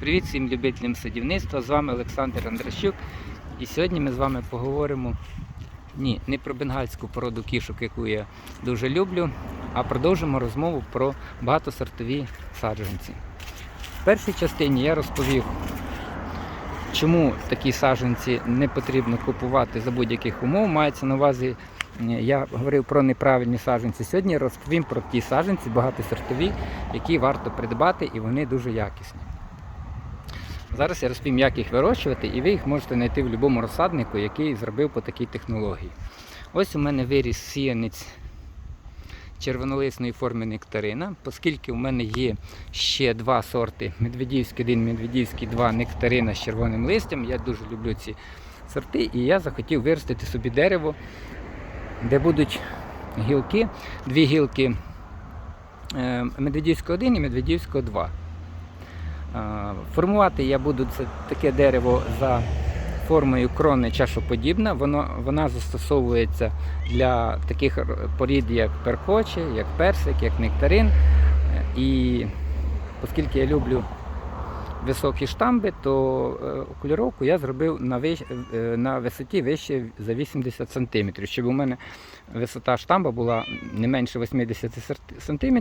Привіт всім любителям садівництва. З вами Олександр Андрощук. І сьогодні ми з вами поговоримо ні, не про бенгальську породу кішок, яку я дуже люблю, а продовжимо розмову про багатосортові саджанці. В першій частині я розповів, чому такі саджанці не потрібно купувати за будь-яких умов. Мається на увазі, я говорив про неправильні саджанці. Сьогодні розповім про ті саджанці багатосортові, які варто придбати, і вони дуже якісні. Зараз я розповім, як їх вирощувати, і ви їх можете знайти в будь-якому розсаднику, який зробив по такій технології. Ось у мене виріс сіянець червонолисної форми нектарина, оскільки у мене є ще два сорти медведівський один, медведівський два нектарина з червоним листям. Я дуже люблю ці сорти, і я захотів виростити собі дерево, де будуть гілки, дві гілки е, медведівського 1 і медведівського 2. Формувати я буду це таке дерево за формою крони чашоподібна. Воно, вона застосовується для таких порід, як перкоче, як персик, як нектарин. І оскільки я люблю високі штамби, то е, окуліровку я зробив на, вищ, е, на висоті вище за 80 см, щоб у мене висота штамба була не менше 80 см,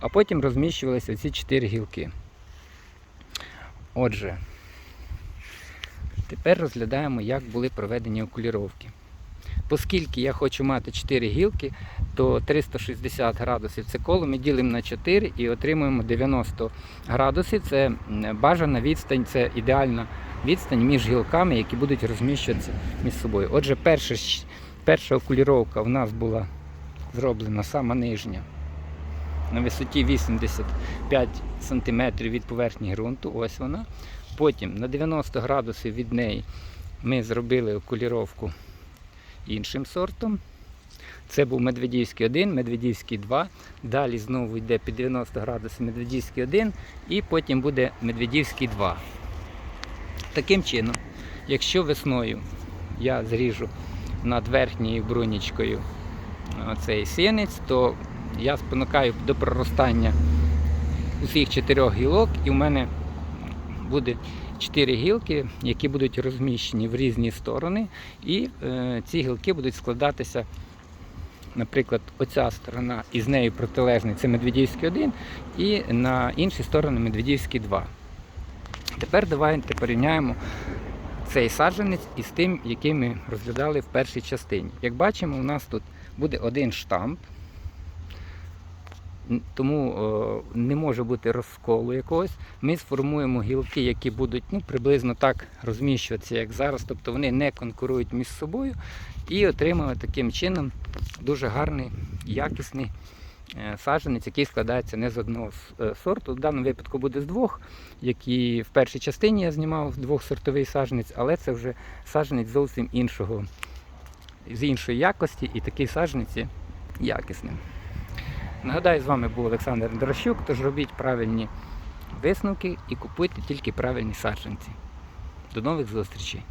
а потім розміщувалися ці 4 гілки. Отже, тепер розглядаємо, як були проведені окуліровки. Оскільки я хочу мати 4 гілки, то 360 градусів це коло ми ділимо на 4 і отримуємо 90 градусів. Це бажана відстань, це ідеальна відстань між гілками, які будуть розміщуватися між собою. Отже, перша, перша окуліровка в нас була зроблена сама нижня на висоті 85 см від поверхні ґрунту. Ось вона. Потім на 90 градусів від неї ми зробили окуліровку іншим сортом. Це був Медведівський 1, Медведівський 2. Далі знову йде під 90 градусів Медведівський 1 і потім буде Медведівський 2. Таким чином, якщо весною я зріжу над верхньою брунічкою е, цей сінець, то я спонукаю до проростання усіх чотирьох гілок, і в мене буде чотири гілки, які будуть розміщені в різні сторони, і е, ці гілки будуть складатися. Наприклад, оця сторона і з нею протилежний це Медведівський 1, і на іншій стороні Медведівський 2. Тепер давайте порівняємо цей саджанець із тим, який ми розглядали в першій частині. Як бачимо, у нас тут буде один штамп, тому е, не може бути розколу якогось. Ми сформуємо гілки, які будуть ну, приблизно так розміщуватися, як зараз, тобто вони не конкурують між собою, і отримали таким чином дуже гарний, якісний е, саджанець, який складається не з одного е, сорту. В даному випадку буде з двох, які в першій частині я знімав двохсортовий саджанець, але це вже саджанець зовсім іншого, з іншої якості, і такий саджанець є якісним. Нагадаю, з вами був Олександр Дрощук, тож робіть правильні висновки і купуйте тільки правильні саджанці. До нових зустрічей!